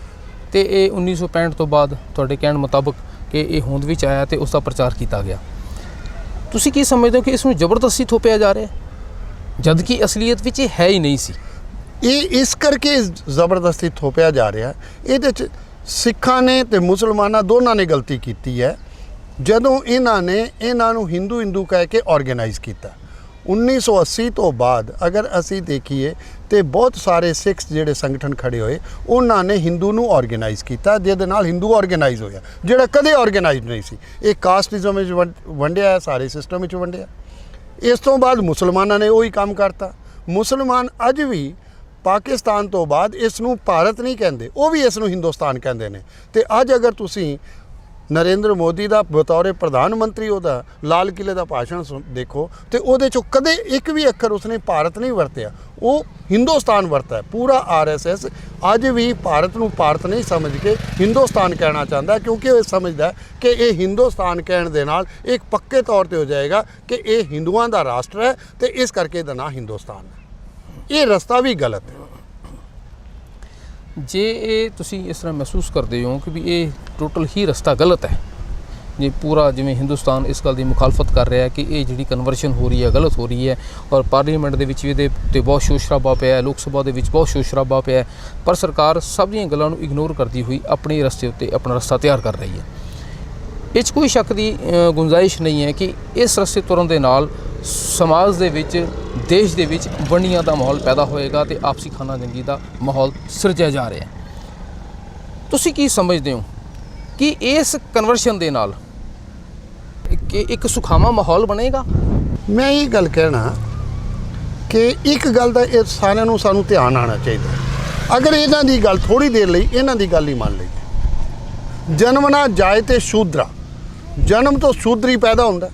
Speaker 1: ਤੇ ਇਹ 1965 ਤੋਂ ਬਾਅਦ ਤੁਹਾਡੇ ਕਹਿਣ ਮੁਤਾਬਕ ਕਿ ਇਹ ਹੋਂਦ ਵਿੱਚ ਆਇਆ ਤੇ ਉਸ ਦਾ ਪ੍ਰਚਾਰ ਕੀਤਾ ਗਿਆ। ਤੁਸੀਂ ਕੀ ਸਮਝਦੇ ਹੋ ਕਿ ਇਸ ਨੂੰ ਜ਼ਬਰਦਸਤੀ ਥੋਪਿਆ ਜਾ ਰਿਹਾ ਹੈ? ਜਦ ਕਿ ਅਸਲੀਅਤ ਵਿੱਚ ਇਹ ਹੈ ਹੀ ਨਹੀਂ ਸੀ।
Speaker 2: ਇਹ ਇਸ ਕਰਕੇ ਜ਼ਬਰਦਸਤੀ ਥੋਪਿਆ ਜਾ ਰਿਹਾ ਇਹਦੇ ਚ ਸਿੱਖਾਂ ਨੇ ਤੇ ਮੁਸਲਮਾਨਾਂ ਦੋਨਾਂ ਨੇ ਗਲਤੀ ਕੀਤੀ ਹੈ। ਜਦੋਂ ਇਹਨਾਂ ਨੇ, ਇਹਨਾਂ ਨੂੰ ਹਿੰਦੂ ਹਿੰਦੂ ਕਹਿ ਕੇ ਆਰਗੇਨਾਈਜ਼ ਕੀਤਾ। 1980 ਤੋਂ ਬਾਅਦ ਅਗਰ ਅਸੀਂ ਦੇਖੀਏ ਤੇ ਬਹੁਤ ਸਾਰੇ ਸਿੱਖ ਜਿਹੜੇ ਸੰਗਠਨ ਖੜੇ ਹੋਏ, ਉਹਨਾਂ ਨੇ ਹਿੰਦੂ ਨੂੰ ਆਰਗੇਨਾਈਜ਼ ਕੀਤਾ, ਜਿਹਦੇ ਨਾਲ ਹਿੰਦੂ ਆਰਗੇਨਾਈਜ਼ ਹੋਇਆ, ਜਿਹੜਾ ਕਦੇ ਆਰਗੇਨਾਈਜ਼ ਨਹੀਂ ਸੀ। ਇਹ ਕਾਸਟਿਜ਼ਮ ਵਿੱਚ ਵੰਡ- ਵੰਡਿਆ, ਸਾਰੇ ਸਿਸਟਮ ਵਿੱਚ ਵੰਡਿਆ। ਇਸ ਤੋਂ ਬਾਅਦ ਮੁਸਲਮਾਨਾਂ ਨੇ ਉਹੀ ਕੰਮ ਕਰਤਾ। ਮੁਸਲਮਾਨ ਅੱਜ ਵੀ ਪਾਕਿਸਤਾਨ ਤੋਂ ਬਾਅਦ ਇਸ ਨੂੰ ਭਾਰਤ ਨਹੀਂ ਕਹਿੰਦੇ, ਉਹ ਵੀ ਇਸ ਨੂੰ ਹਿੰਦੁਸਤਾਨ ਕਹਿੰਦੇ ਨੇ। ਤੇ ਅੱਜ ਅਗਰ ਤੁਸੀਂ ਨਰਿੰਦਰ ਮੋਦੀ ਦਾ ਬਤੌਰ ਪ੍ਰਧਾਨ ਮੰਤਰੀ ਉਹਦਾ, ਲਾਲ ਕਿਲੇ ਦਾ ਭਾਸ਼ਣ ਸੁਣ- ਦੇਖੋ, ਤੇ ਉਹਦੇ ਚੋਂ ਕਦੇ ਇੱਕ ਵੀ ਅੱਖਰ ਉਸਨੇ ਭਾਰਤ ਨਹੀਂ ਵਰਤਿਆ। ਉਹ ਹਿੰਦੁਸਤਾਨ ਵਰਤਾ ਹੈ ਪੂਰਾ ਆਰਐਸਐਸ ਅੱਜ ਵੀ ਭਾਰਤ ਨੂੰ ਭਾਰਤ ਨਹੀਂ ਸਮਝ ਕੇ ਹਿੰਦੁਸਤਾਨ ਕਹਿਣਾ ਚਾਹੁੰਦਾ, ਕਿਉਂਕਿ ਉਹ ਇਹ ਸਮਝਦਾ ਕਿ ਇਹ ਹਿੰਦੁਸਤਾਨ ਕਹਿਣ ਦੇ ਨਾਲ ਇੱਕ ਪੱਕੇ ਤੌਰ ਤੇ ਹੋ ਜਾਏਗਾ ਕਿ ਇਹ ਹਿੰਦੂਆਂ ਦਾ ਰਾਸ਼ਟਰ ਹੈ ਤੇ ਇਸ ਕਰਕੇ ਇਹਦਾ ਨਾਂ ਹਿੰਦੁਸਤਾਨ ਹੈ। ਇਹ ਰਸਤਾ ਵੀ ਗਲਤ ਹੈ।
Speaker 1: ਜੇ ਇਹ ਤੁਸੀਂ ਇਸ ਤਰ੍ਹਾਂ ਮਹਿਸੂਸ ਕਰਦੇ ਹੋ ਕਿ ਵੀ ਇਹ ਟੋਟਲ ਹੀ ਰਸਤਾ ਗਲਤ ਹੈ, ਜੇ ਪੂਰਾ ਜਿਵੇਂ ਹਿੰਦੁਸਤਾਨ ਇਸ ਗੱਲ ਦੀ ਮੁਖਾਲਫਤ ਕਰ ਰਿਹਾ ਹੈ ਕਿ ਇਹ ਜਿਹੜੀ ਕਨਵਰਸ਼ਨ ਹੋ ਰਹੀ ਹੈ, ਗਲਤ ਹੋ ਰਹੀ ਹੈ ਔਰ ਪਾਰਲੀਮੈਂਟ ਦੇ ਵਿੱਚ ਵੀ ਇਹਦੇ ਤੇ ਬਹੁਤ ਸ਼ੋਰ ਸ਼ਰਾਬਾ ਪਿਆ ਹੈ, ਲੋਕ ਸਭਾ ਦੇ ਵਿੱਚ ਬਹੁਤ ਸ਼ੋਰ ਸ਼ਰਾਬਾ ਪਿਆ ਹੈ, ਪਰ ਸਰਕਾਰ ਸਭ ਦੀਆਂ ਗੱਲਾਂ ਨੂੰ ਇਗਨੋਰ ਕਰਦੀ ਹੋਈ ਆਪਣੇ ਰਸਤੇ ਉੱਤੇ ਆਪਣਾ ਰਸਤਾ ਤਿਆਰ ਕਰ ਰਹੀ ਹੈ। ਇਹ 'ਚ ਕੋਈ ਸ਼ੱਕ ਦੀ ਗੁੰਜਾਇਸ਼ ਨਹੀਂ ਹੈ ਕਿ ਇਸ ਰਸਤੇ ਤੁਰਨ ਦੇ ਨਾਲ ਸਮਾਜ ਦੇ ਵਿੱਚ, ਦੇਸ਼ ਦੇ ਵਿੱਚ ਵੰਡੀਆਂ ਦਾ ਮਾਹੌਲ ਪੈਦਾ ਹੋਏਗਾ ਤੇ ਆਪਸੀ ਖਾਨਾ ਜੰਗੀ ਦਾ ਮਾਹੌਲ ਸਿਰਜਿਆ ਜਾ ਰਿਹਾ ਹੈ। ਤੁਸੀਂ ਕੀ ਸਮਝਦੇ ਹੋ ਕਿ ਇਸ ਕਨਵਰਸ਼ਨ ਦੇ ਨਾਲ ਕਿ ਇੱਕ ਸੁਖਾਵਾਂ ਮਾਹੌਲ ਬਣੇਗਾ?
Speaker 2: ਮੈਂ ਇਹ ਗੱਲ ਕਹਿਣਾ ਕਿ ਇੱਕ ਗੱਲ ਦਾ ਇਹ ਸਾਰਿਆਂ ਨੂੰ ਸਾਨੂੰ ਧਿਆਨ ਆਉਣਾ ਚਾਹੀਦਾ ਅਗਰ ਇਹਨਾਂ ਦੀ ਗੱਲ ਥੋੜੀ ਦੇਰ ਲਈ ਇਹਨਾਂ ਦੀ ਗੱਲ ਹੀ ਮੰਨ ਲਈ ਜਨਮ ਨਾ ਜਾਏ ਤੇ ਸ਼ੂਦਰਾ। ਜਨਮ ਤੋਂ ਸ਼ੂਦਰੀ ਪੈਦਾ ਹੁੰਦਾ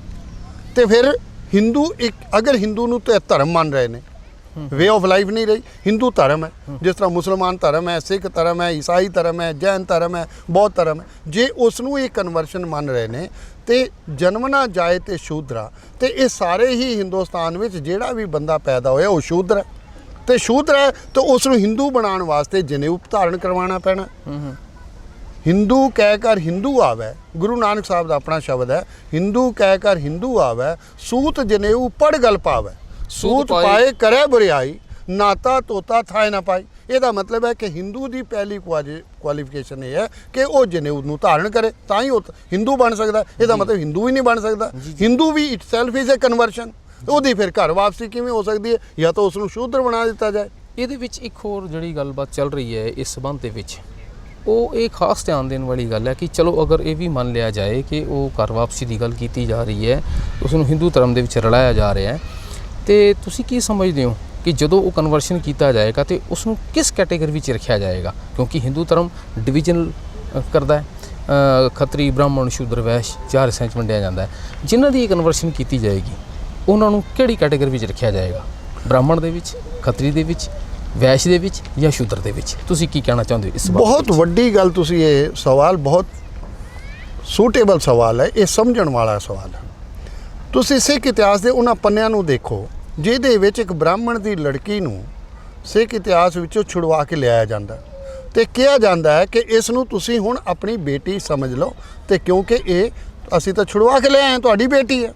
Speaker 2: ਤੇ ਫਿਰ ਹਿੰਦੂ ਇੱਕ, ਅਗਰ ਹਿੰਦੂ ਨੂੰ ਤੇ ਧਰਮ ਮੰਨ ਰਹੇ ਨੇ। ਵੇ ਆਫ ਲਾਈਫ ਨਹੀਂ ਰਹੀ। ਹਿੰਦੂ ਧਰਮ ਹੈ। ਜਿਸ ਤਰ੍ਹਾਂ ਮੁਸਲਮਾਨ ਧਰਮ ਹੈ, ਸਿੱਖ ਧਰਮ ਹੈ, ਈਸਾਈ ਧਰਮ ਹੈ, ਜੈਨ ਧਰਮ ਹੈ, ਬੌਧ ਧਰਮ ਹੈ। ਜੇ ਉਸ ਨੂੰ ਇਹ ਕਨਵਰਸ਼ਨ ਮੰਨ ਰਹੇ ਨੇ, ਤੇ ਜਨਮਨਾ ਜਾਏ ਤੇ ਸ਼ੂਦਰਾ ਤੇ ਇਹ ਸਾਰੇ ਹੀ ਹਿੰਦੁਸਤਾਨ ਵਿੱਚ ਜਿਹੜਾ ਵੀ ਬੰਦਾ ਪੈਦਾ ਹੋਇਆ, ਉਹ ਸ਼ੂਦਰ ਹੈ। ਤੇ ਸ਼ੂਦਰ ਹੈ, ਤੇ ਉਸ ਨੂੰ ਹਿੰਦੂ ਬਣਾਉਣ ਵਾਸਤੇ ਜਨੇਊ ਧਾਰਨ ਕਰਵਾਉਣਾ ਪੈਣਾ। ਹਿੰਦੂ ਕਹਿ ਕਰ ਹਿੰਦੂ ਆਵੈ ਗੁਰੂ ਨਾਨਕ ਸਾਹਿਬ ਦਾ ਆਪਣਾ ਸ਼ਬਦ ਹੈ ਹਿੰਦੂ ਕਹਿ ਕਰ ਹਿੰਦੂ ਆਵੈ ਸੂਤ ਜਨੇਊ ਪੜ ਗਲ ਪਾਵੈ। ਸੂਤ
Speaker 1: ਪਾਏ-
Speaker 2: ਕਰੇ ਬੁਰਿਆਈ ਨਾਤਾ ਤੋਤਾ ਥਾਇ ਨਾ ਪਾਈ। ਇਹਦਾ ਮਤਲਬ ਹੈ ਕਿ ਹਿੰਦੂ ਦੀ ਪਹਿਲੀ ਕੁਆਲੀਫਿਕੇਸ਼ਨ ਇਹ ਹੈ ਕਿ ਉਹ ਜਨੇਊ ਨੂੰ ਧਾਰਨ ਕਰੇ ਤਾਂ ਹੀ ਉਹ ਹਿੰਦੂ ਬਣ ਸਕਦਾ। ਇਹਦਾ ਮਤਲਬ ਹਿੰਦੂ ਹੀ ਨਹੀਂ ਬਣ ਸਕਦਾ। ਹਿੰਦੂ ਵੀ ਇਟਸੈਲਫ ਇਜ਼ ਅ ਕਨਵਰਸ਼ਨ ਉਹਦੀ ਫਿਰ ਘਰ ਵਾਪਸੀ ਕਿਵੇਂ ਹੋ ਸਕਦੀ ਹੈ? ਜਾਂ ਤਾਂ ਉਸ ਨੂੰ ਸ਼ੂਦਰ ਬਣਾ ਦਿੱਤਾ ਜਾਏ।
Speaker 1: ਇਹਦੇ ਵਿੱਚ ਇੱਕ ਹੋਰ ਜਿਹੜੀ ਗੱਲਬਾਤ ਚੱਲ ਰਹੀ ਹੈ ਇਸ ਸਬੰਧ ਦੇ ਵਿੱਚ। ਉਹ ਇਹ ਖਾਸ ਧਿਆਨ ਦੇਣ ਵਾਲੀ ਗੱਲ ਹੈ ਕਿ ਚਲੋ ਅਗਰ ਇਹ ਵੀ ਮੰਨ ਲਿਆ ਜਾਏ ਕਿ ਉਹ ਘਰ ਵਾਪਸੀ ਦੀ ਗੱਲ ਕੀਤੀ ਜਾ ਰਹੀ ਹੈ ਉਸ ਨੂੰ ਹਿੰਦੂ ਧਰਮ ਦੇ ਵਿੱਚ ਰਲਾਇਆ ਜਾ ਰਿਹਾ ਹੈ, ਤੇ ਤੁਸੀਂ ਕੀ ਸਮਝਦੇ ਹੋ ਕਿ ਜਦੋਂ ਉਹ ਕਨਵਰਸ਼ਨ ਕੀਤਾ ਜਾਏਗਾ ਤੇ ਉਸ ਨੂੰ ਕਿਸ ਕੈਟਾਗਰੀ ਵਿੱਚ ਰੱਖਿਆ ਜਾਏਗਾ? ਕਿਉਂਕਿ ਹਿੰਦੂ ਧਰਮ ਡਿਵੀਜ਼ਨ ਕਰਦਾ ਹੈ ਖੱਤਰੀ, ਬ੍ਰਾਹਮਣ, ਸ਼ੂਦਰ, ਵੈਸ਼, ਚਾਰ ਹਿੱਸਿਆਂ 'ਚ ਵੰਡਿਆ ਜਾਂਦਾ ਹੈ। ਜਿਨ੍ਹਾਂ ਦੀ ਇਹ ਕਨਵਰਸ਼ਨ ਕੀਤੀ ਜਾਏਗੀ, ਉਹਨਾਂ ਨੂੰ ਕਿਹੜੀ ਕੈਟਾਗਰੀ ਵਿੱਚ ਰੱਖਿਆ ਜਾਏਗਾ? ਬ੍ਰਾਹਮਣ ਦੇ ਵਿੱਚ, ਖੱਤਰੀ ਦੇ ਵਿੱਚ ਵੈਸ਼ ਦੇ ਵਿੱਚ ਜਾਂ ਸ਼ੂਦਰ ਦੇ ਵਿੱਚ? ਤੁਸੀਂ ਕੀ ਕਹਿਣਾ ਚਾਹੁੰਦੇ ਹੋ ਇਸ ਬਾਰੇ
Speaker 2: ਬਹੁਤ ਵੱਡੀ ਗੱਲ ਤੁਸੀਂ ਇਹ ਸਵਾਲ ਬਹੁਤ ਸੂਟੇਬਲ ਸਵਾਲ ਹੈ ਇਹ ਸਮਝਣ ਵਾਲਾ ਸਵਾਲ ਹੈ। ਤੁਸੀਂ ਸਿੱਖ ਇਤਿਹਾਸ ਦੇ ਉਹਨਾਂ ਪੰਨਿਆਂ ਨੂੰ ਦੇਖੋ ਜਿਹਦੇ ਵਿੱਚ ਇੱਕ ਬ੍ਰਾਹਮਣ ਦੀ ਲੜਕੀ ਨੂੰ ਸਿੱਖ ਇਤਿਹਾਸ ਵਿੱਚੋਂ ਛੁਡਵਾ ਕੇ ਲਿਆਇਆ ਜਾਂਦਾ। ਤੇ ਕਿਹਾ ਜਾਂਦਾ ਹੈ ਕਿ ਇਸ ਨੂੰ ਤੁਸੀਂ ਹੁਣ ਆਪਣੀ ਬੇਟੀ ਸਮਝ ਲਓ ਤੇ ਕਿਉਂਕਿ ਇਹ ਅਸੀਂ ਤਾਂ ਛੁਡਵਾ ਕੇ ਲਿਆਏ ਹਾਂ ਤੁਹਾਡੀ ਬੇਟੀ ਹੈ।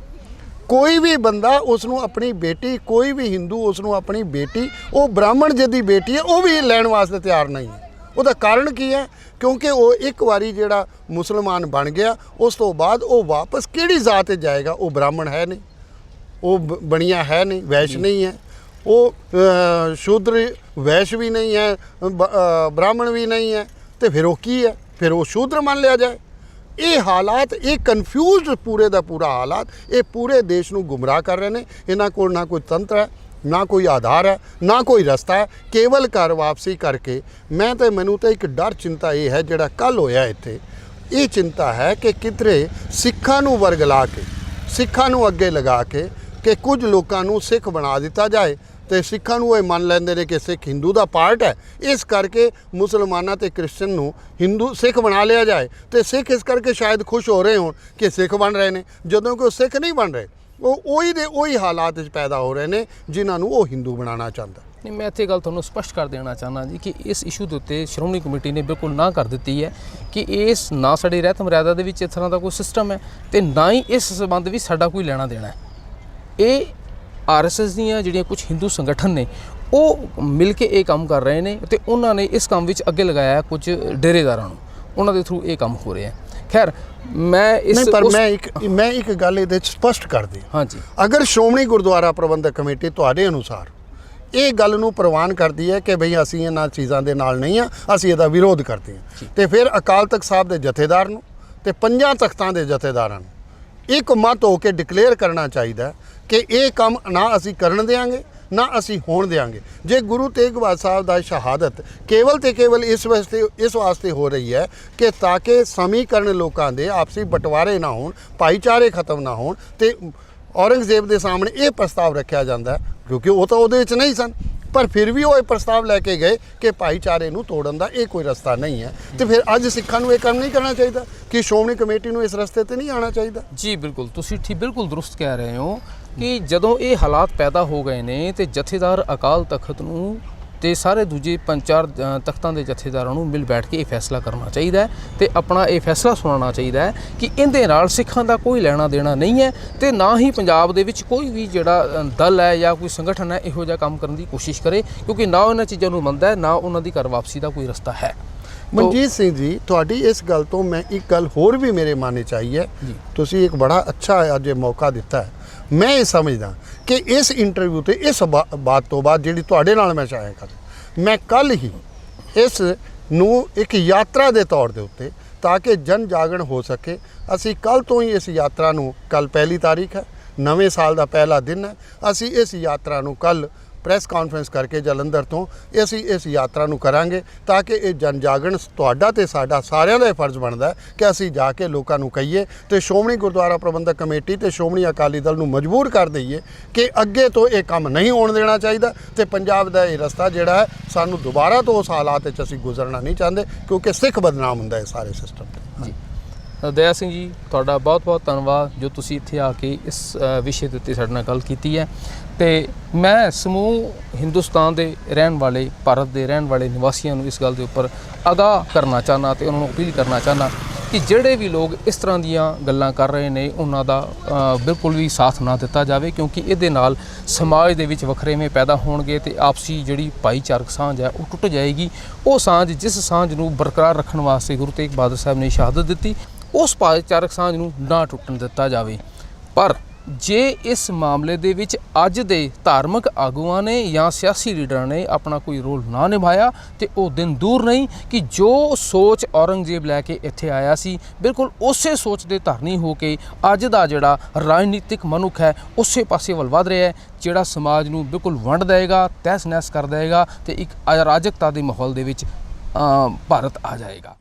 Speaker 2: ਕੋਈ ਵੀ ਬੰਦਾ ਉਸ ਨੂੰ ਆਪਣੀ ਬੇਟੀ ਕੋਈ ਵੀ ਹਿੰਦੂ ਉਸ ਨੂੰ ਆਪਣੀ ਬੇਟੀ ਉਹ ਬ੍ਰਾਹਮਣ ਜਿਹਦੀ ਬੇਟੀ ਹੈ ਉਹ ਵੀ ਲੈਣ ਵਾਸਤੇ ਤਿਆਰ ਨਹੀਂ ਹੈ। ਉਹਦਾ ਕਾਰਨ ਕੀ ਹੈ? ਕਿਉਂਕਿ ਉਹ ਇੱਕ ਵਾਰੀ ਜਿਹੜਾ ਮੁਸਲਮਾਨ ਬਣ ਗਿਆ ਉਸ ਤੋਂ ਬਾਅਦ ਉਹ ਵਾਪਸ ਕਿਹੜੀ ਜ਼ਾਤ ਤੇ ਜਾਏਗਾ? ਉਹ ਬ੍ਰਾਹਮਣ ਹੈ ਨਹੀਂ। ਉਹ ਬਣੀਆ ਹੈ ਨਹੀਂ ਵੈਸ਼ ਨਹੀਂ ਹੈ। ਉਹ ਸ਼ੂਦਰ ਵੈਸ਼ ਵੀ ਨਹੀਂ ਹੈ ਬ੍ਰਾਹਮਣ ਵੀ ਨਹੀਂ ਹੈ। ਤੇ ਫਿਰ ਉਹ ਕੀ ਹੈ? ਫਿਰ ਉਹ ਸ਼ੂਦਰ ਮੰਨ ਲਿਆ ਜਾਏ। ਇਹ ਹਾਲਾਤ, ਇਹ ਕਨਫਿਊਜ਼ਡ ਪੂਰੇ ਦਾ ਪੂਰਾ ਹਾਲਾਤ, ਇਹ ਪੂਰੇ ਦੇਸ਼ ਨੂੰ ਗੁੰਮਰਾਹ ਕਰ ਰਹੇ ਨੇ। ਇਹਨਾਂ ਕੋਲ ਨਾ ਕੋਈ ਤੰਤਰ ਹੈ, ਨਾ ਕੋਈ ਆਧਾਰ ਹੈ, ਨਾ ਕੋਈ ਰਸਤਾ ਹੈ। ਕੇਵਲ ਘਰ ਵਾਪਸੀ ਕਰਕੇ ਮੈਂ ਤੇ ਮੈਨੂੰ ਤਾਂ ਇੱਕ ਡਰ ਚਿੰਤਾ ਇਹ ਹੈ ਜਿਹੜਾ ਕੱਲ ਹੋਇਆ ਇੱਥੇ। ਇਹ ਚਿੰਤਾ ਹੈ ਕਿ ਕਿਧਰੇ ਸਿੱਖਾਂ ਨੂੰ ਵਰਗਲਾ ਕੇ, ਸਿੱਖਾਂ ਨੂੰ ਅੱਗੇ ਲਗਾ ਕੇ, ਕਿ ਕੁਝ ਲੋਕਾਂ ਨੂੰ ਸਿੱਖ ਬਣਾ ਦਿੱਤਾ ਜਾਏ। ਤੇ ਸਿੱਖਾਂ ਨੂੰ ਇਹ ਮੰਨ ਲੈਂਦੇ ਨੇ ਕਿ ਸਿੱਖ ਹਿੰਦੂ ਦਾ ਪਾਰਟ ਹੈ। ਇਸ ਕਰਕੇ ਮੁਸਲਮਾਨਾਂ ਤੇ ਕ੍ਰਿਸਚਨ ਨੂੰ ਹਿੰਦੂ ਸਿੱਖ ਬਣਾ ਲਿਆ ਜਾਏ ਤੇ ਸਿੱਖ ਇਸ ਕਰਕੇ ਸ਼ਾਇਦ ਖੁਸ਼ ਹੋ ਰਹੇ ਹੋਣ ਕਿ ਸਿੱਖ ਬਣ ਰਹੇ ਨੇ। ਜਦੋਂ ਕਿ ਉਹ ਸਿੱਖ ਨਹੀਂ ਬਣ ਰਹੇ, ਉਹ ਉਹੀ ਦੇ ਉਹੀ ਹਾਲਾਤ ਵਿੱਚ ਪੈਦਾ ਹੋ ਰਹੇ ਨੇ ਜਿਨ੍ਹਾਂ ਨੂੰ ਉਹ ਹਿੰਦੂ ਬਣਾਉਣਾ ਚਾਹੁੰਦਾ।
Speaker 1: ਨਹੀਂ, ਮੈਂ ਇੱਥੇ ਗੱਲ ਤੁਹਾਨੂੰ ਸਪਸ਼ਟ ਕਰ ਦੇਣਾ ਚਾਹੁੰਦਾ ਜੀ ਕਿ ਇਸ ਇਸ਼ੂ ਦੇ ਉੱਤੇ ਸ਼੍ਰੋਮਣੀ ਕਮੇਟੀ ਨੇ ਬਿਲਕੁਲ ਨਾ ਕਰ ਦਿੱਤੀ ਹੈ ਕਿ ਇਸ ਨਾ ਸਾਡੀ ਰਹਿਤ ਮਰਿਆਦਾ ਦੇ ਵਿੱਚ ਇਸ ਤਰ੍ਹਾਂ ਦਾ ਕੋਈ ਸਿਸਟਮ ਹੈ ਤੇ ਨਾ ਹੀ ਇਸ ਸੰਬੰਧ ਵਿੱਚ ਸਾਡਾ ਕੋਈ ਲੈਣਾ ਦੇਣਾ ਹੈ। ਇਹ ਆਰਐਸਐਸ ਦੀਆਂ ਜਿਹੜੀਆਂ ਕੁਝ ਹਿੰਦੂ ਸੰਗਠਨ ਨੇ ਉਹ ਮਿਲ ਕੇ ਇਹ ਕੰਮ ਕਰ ਰਹੇ ਨੇ ਤੇ ਉਹਨਾਂ ਨੇ ਇਸ ਕੰਮ ਵਿੱਚ ਅੱਗੇ ਲਗਾਇਆ ਕੁਝ ਡੇਰੇਦਾਰਾਂ ਨੂੰ। ਉਹਨਾਂ ਦੇ ਥਰੂ ਇਹ ਕੰਮ ਹੋ ਰਿਹਾ ਹੈ। ਖੈਰ ਮੈਂ ਇਸ
Speaker 2: ਨਹੀਂ ਪਰ ਮੈਂ ਇੱਕ ਮੈਂ ਇੱਕ ਗੱਲ ਇਹਦੇ ਵਿੱਚ ਸਪਸ਼ਟ ਕਰ ਦਿਆਂ
Speaker 1: ਹਾਂਜੀ।
Speaker 2: ਅਗਰ ਸ਼੍ਰੋਮਣੀ ਗੁਰਦੁਆਰਾ ਪ੍ਰਬੰਧਕ ਕਮੇਟੀ ਤੁਹਾਡੇ ਅਨੁਸਾਰ ਇਹ ਗੱਲ ਨੂੰ ਪ੍ਰਵਾਨ ਕਰਦੀ ਹੈ ਕਿ ਭਈ ਅਸੀਂ ਇਹਨਾਂ ਚੀਜ਼ਾਂ ਦੇ ਨਾਲ ਨਹੀਂ ਆ ਅਸੀਂ ਇਹਦਾ ਵਿਰੋਧ ਕਰਦੇ ਹਾਂ। ਤੇ ਫਿਰ ਅਕਾਲ ਤਖਤ ਸਾਹਿਬ ਦੇ ਜਥੇਦਾਰ ਨੂੰ ਤੇ ਪੰਜਾਂ ਤਖਤਾਂ ਦੇ ਜਥੇਦਾਰਾਂ ਨੂੰ ਇੱਕ ਮਤ ਹੋ ਕੇ ਡਿਕਲੇਅਰ ਕਰਨਾ ਚਾਹੀਦਾ ਕਿ ਇਹ ਕੰਮ ਨਾ ਅਸੀਂ ਕਰਨ ਦੇਵਾਂਗੇ ਨਾ ਅਸੀਂ ਹੋਣ ਦੇਵਾਂਗੇ ਜੇ ਗੁਰੂ ਤੇਗ ਬਹਾਦਰ ਸਾਹਿਬ ਦਾ ਸ਼ਹਾਦਤ ਕੇਵਲ ਤੇ ਕੇਵਲ ਇਸ ਵਾਸਤੇ ਇਸ ਵਾਸਤੇ ਹੋ ਰਹੀ ਹੈ ਕਿ ਤਾਂ ਕਿ ਸਮੀਕਰਨ ਲੋਕਾਂ ਦੇ ਆਪਸੀ ਬਟਵਾਰੇ ਨਾ ਹੋਣ, ਭਾਈਚਾਰੇ ਖਤਮ ਨਾ ਹੋਣ ਤੇ ਔਰੰਗਜ਼ੇਬ ਦੇ ਸਾਹਮਣੇ ਇਹ ਪ੍ਰਸਤਾਵ ਰੱਖਿਆ ਜਾਂਦਾ ਕਿਉਂਕਿ ਉਹ ਤਾਂ ਉਹਦੇ ਵਿੱਚ ਨਹੀਂ ਸਨ। ਪਰ ਫਿਰ ਵੀ ਉਹ ਇਹ ਪ੍ਰਸਤਾਵ ਲੈ ਕੇ ਗਏ ਕਿ ਭਾਈਚਾਰੇ ਨੂੰ ਤੋੜਨ ਦਾ ਇਹ ਕੋਈ ਰਸਤਾ ਨਹੀਂ ਹੈ। ਤੇ ਫਿਰ ਅੱਜ ਸਿੱਖਾਂ ਨੂੰ ਇਹ ਕੰਮ ਨਹੀਂ ਕਰਨਾ ਚਾਹੀਦਾ ਕਿ ਸ਼੍ਰੋਮਣੀ ਕਮੇਟੀ ਨੂੰ ਇਸ ਰਸਤੇ ਤੇ ਨਹੀਂ ਆਉਣਾ ਚਾਹੀਦਾ।
Speaker 1: ਜੀ, ਬਿਲਕੁਲ। ਤੁਸੀਂ ਠੀਕ, ਬਿਲਕੁਲ ਦਰੁਸਤ ਕਹਿ ਰਹੇ ਹੋ ਕਿ ਜਦੋਂ ਇਹ ਹਾਲਾਤ ਪੈਦਾ ਹੋ ਗਏ ਨੇ ਤੇ ਜਥੇਦਾਰ ਅਕਾਲ ਤਖਤ ਨੂੰ ਤੇ ਸਾਰੇ ਦੂਜੇ ਪੰਜ ਚਾਰ ਤਖਤਾਂ ਦੇ ਜਥੇਦਾਰਾਂ ਨੂੰ ਮਿਲ ਬੈਠ ਕੇ ਇਹ ਫੈਸਲਾ ਕਰਨਾ ਚਾਹੀਦਾ ਹੈ ਤੇ ਆਪਣਾ ਇਹ ਫੈਸਲਾ ਸੁਣਾਉਣਾ ਚਾਹੀਦਾ ਹੈ ਕਿ ਇਹਦੇ ਨਾਲ ਸਿੱਖਾਂ ਦਾ ਕੋਈ ਲੈਣਾ ਦੇਣਾ ਨਹੀਂ ਹੈ ਤੇ ਨਾ ਹੀ ਪੰਜਾਬ ਦੇ ਵਿੱਚ ਕੋਈ ਵੀ ਜਿਹੜਾ ਦਲ ਹੈ ਜਾਂ ਕੋਈ ਸੰਗਠਨ ਹੈ ਇਹੋ ਜਿਹਾ ਕੰਮ ਕਰਨ ਦੀ ਕੋਸ਼ਿਸ਼ ਕਰੇ ਕਿਉਂਕਿ ਨਾ ਉਹਨਾਂ ਚੀਜ਼ਾਂ ਨੂੰ ਮੰਨਦਾ ਹੈ ਨਾ ਉਹਨਾਂ ਦੀ ਘਰ ਵਾਪਸੀ ਦਾ ਕੋਈ ਰਸਤਾ ਹੈ।
Speaker 2: ਮਨਜੀਤ ਸਿੰਘ ਜੀ ਤੁਹਾਡੀ ਇਸ ਗੱਲ ਤੋਂ ਮੈਂ ਇੱਕ ਗੱਲ ਹੋਰ ਵੀ ਮੇਰੇ ਮਨ ਵਿੱਚ ਆਈ ਹੈ। ਤੁਸੀਂ ਇੱਕ ਬੜਾ ਅੱਛਾ ਅੱਜ ਇਹ ਮੌਕਾ ਦਿੱਤਾ ਹੈ। ਮੈਂ ਇਹ ਸਮਝਦਾ ਕਿ ਇਸ ਇੰਟਰਵਿਊ ਤੇ ਇਸ ਬਾਤ ਤੋਂ ਬਾਅਦ ਜਿਹੜੀ ਤੁਹਾਡੇ ਨਾਲ ਮੈਂ ਚਾਹਿਆ ਕਰ, ਮੈਂ ਕੱਲ ਹੀ ਇਸ ਨੂੰ ਇੱਕ ਯਾਤਰਾ ਦੇ ਤੌਰ ਦੇ ਉੱਤੇ ਤਾਂ ਕਿ ਜਨ ਜਾਗਰਣ ਹੋ ਸਕੇ। ਅਸੀਂ ਕੱਲ ਤੋਂ ਹੀ ਇਸ ਯਾਤਰਾ ਨੂੰ ਕੱਲ ਪਹਿਲੀ ਤਾਰੀਖ ਹੈ, ਨਵੇਂ ਸਾਲ ਦਾ ਪਹਿਲਾ ਦਿਨ ਹੈ। ਅਸੀਂ ਇਸ ਯਾਤਰਾ ਨੂੰ ਕੱਲ ਪ੍ਰੈਸ ਕਾਨਫਰੰਸ ਕਰਕੇ ਜਲੰਧਰ ਤੋਂ ਅਸੀਂ ਇਸ ਯਾਤਰਾ ਨੂੰ ਕਰਾਂਗੇ ਤਾਂ ਕਿ ਇਹ ਜਨ ਜਾਗਰਣ ਤੁਹਾਡਾ ਤੇ ਸਾਡਾ ਸਾਰਿਆਂ ਦਾ ਇਹ ਫਰਜ਼ ਬਣਦਾ ਹੈ ਕਿ ਅਸੀਂ ਜਾ ਕੇ ਲੋਕਾਂ ਨੂੰ ਕਹੀਏ ਤੇ ਸ਼੍ਰੋਮਣੀ ਗੁਰਦੁਆਰਾ ਪ੍ਰਬੰਧਕ ਕਮੇਟੀ ਤੇ ਸ਼੍ਰੋਮਣੀ ਅਕਾਲੀ ਦਲ ਨੂੰ ਮਜਬੂਰ ਕਰ ਦਈਏ ਕਿ ਅੱਗੇ ਤੋਂ ਇਹ ਕੰਮ ਨਹੀਂ ਹੋਣ ਦੇਣਾ ਚਾਹੀਦਾ ਤੇ ਪੰਜਾਬ ਦਾ ਇਹ ਰਸਤਾ ਜਿਹੜਾ ਹੈ ਸਾਨੂੰ ਦੁਬਾਰਾ ਤੋਂ ਉਸ ਹਾਲਾਤ ਵਿੱਚ ਅਸੀਂ ਗੁਜ਼ਰਨਾ ਨਹੀਂ ਚਾਹੁੰਦੇ ਕਿਉਂਕਿ ਸਿੱਖ ਬਦਨਾਮ ਹੁੰਦਾ ਹੈ ਸਾਰੇ ਸਿਸਟਮ ਤੇ।
Speaker 1: ਜੀ ਦਇਆ ਸਿੰਘ ਜੀ, ਤੁਹਾਡਾ ਬਹੁਤ-ਬਹੁਤ ਧੰਨਵਾਦ ਜੋ ਤੁਸੀਂ ਇੱਥੇ ਆ ਕੇ ਇਸ ਵਿਸ਼ੇ ਦੇ ਉੱਤੇ ਸਾਡੇ ਨਾਲ ਗੱਲ ਕੀਤੀ ਹੈ। ਤੇ ਮੈਂ ਸਮੂਹ ਹਿੰਦੁਸਤਾਨ ਦੇ ਰਹਿਣ ਵਾਲੇ, ਭਾਰਤ ਦੇ ਰਹਿਣ ਵਾਲੇ ਨਿਵਾਸੀਆਂ ਨੂੰ ਇਸ ਗੱਲ ਦੇ ਉੱਪਰ ਆਗਾਹ ਕਰਨਾ ਚਾਹਨਾ ਤੇ ਉਹਨਾਂ ਨੂੰ ਅਪੀਲ ਕਰਨਾ ਚਾਹਨਾ ਕਿ ਜਿਹੜੇ ਵੀ ਲੋਕ ਇਸ ਤਰ੍ਹਾਂ ਦੀਆਂ ਗੱਲਾਂ ਕਰ ਰਹੇ ਨੇ, ਉਹਨਾਂ ਦਾ ਬਿਲਕੁਲ ਵੀ ਸਾਥ ਨਾ ਦਿੱਤਾ ਜਾਵੇ ਕਿਉਂਕਿ ਇਹਦੇ ਨਾਲ ਸਮਾਜ ਦੇ ਵਿੱਚ ਵਖਰੇਵੇਂ ਪੈਦਾ ਹੋਣਗੇ ਤੇ ਆਪਸੀ ਜਿਹੜੀ ਭਾਈਚਾਰਕ ਸਾਂਝ ਹੈ, ਉਹ ਟੁੱਟ ਜਾਏਗੀ। ਉਹ ਸਾਂਝ, ਜਿਸ ਸਾਂਝ ਨੂੰ ਬਰਕਰਾਰ ਰੱਖਣ ਵਾਸਤੇ ਗੁਰੂ ਤੇਗ ਬਹਾਦਰ ਸਾਹਿਬ ਨੇ ਸ਼ਹਾਦਤ ਦਿੱਤੀ। ਉਸ ਭਾਈਚਾਰਕ ਸਾਂਝ ਨੂੰ ਨਾ ਟੁੱਟਣ ਦਿੱਤਾ ਜਾਵੇ। ਪਰ ਜੇ ਇਸ ਮਾਮਲੇ ਦੇ ਵਿੱਚ ਅੱਜ ਦੇ ਧਾਰਮਿਕ ਆਗੂਆਂ ਨੇ ਜਾਂ ਸਿਆਸੀ ਲੀਡਰਾਂ ਨੇ ਆਪਣਾ ਕੋਈ ਰੋਲ ਨਾ ਨਿਭਾਇਆ, ਤੇ ਉਹ ਦਿਨ ਦੂਰ ਨਹੀਂ ਕਿ ਜੋ ਸੋਚ ਔਰੰਗਜ਼ੇਬ ਲੈ ਕੇ ਇੱਥੇ ਆਇਆ ਸੀ, ਬਿਲਕੁਲ ਉਸੇ ਸੋਚ ਦੇ ਧਾਰਨੀ ਹੋ ਕੇ ਅੱਜ ਦਾ ਜਿਹੜਾ ਰਾਜਨੀਤਿਕ ਮਨੁੱਖ ਹੈ, ਉਸੇ ਪਾਸੇ ਵੱਲ ਵਧ ਰਿਹਾ ਹੈ, ਜਿਹੜਾ ਸਮਾਜ ਨੂੰ ਬਿਲਕੁਲ ਵੰਡ ਦੇਗਾ ਤਹਿਸ ਨਹਿਸ ਕਰ ਦੇਗਾ ਤੇ ਇੱਕ ਅਰਾਜਕਤਾ ਦੇ ਮਾਹੌਲ ਦੇ ਵਿੱਚ ਭਾਰਤ ਆ ਜਾਏਗਾ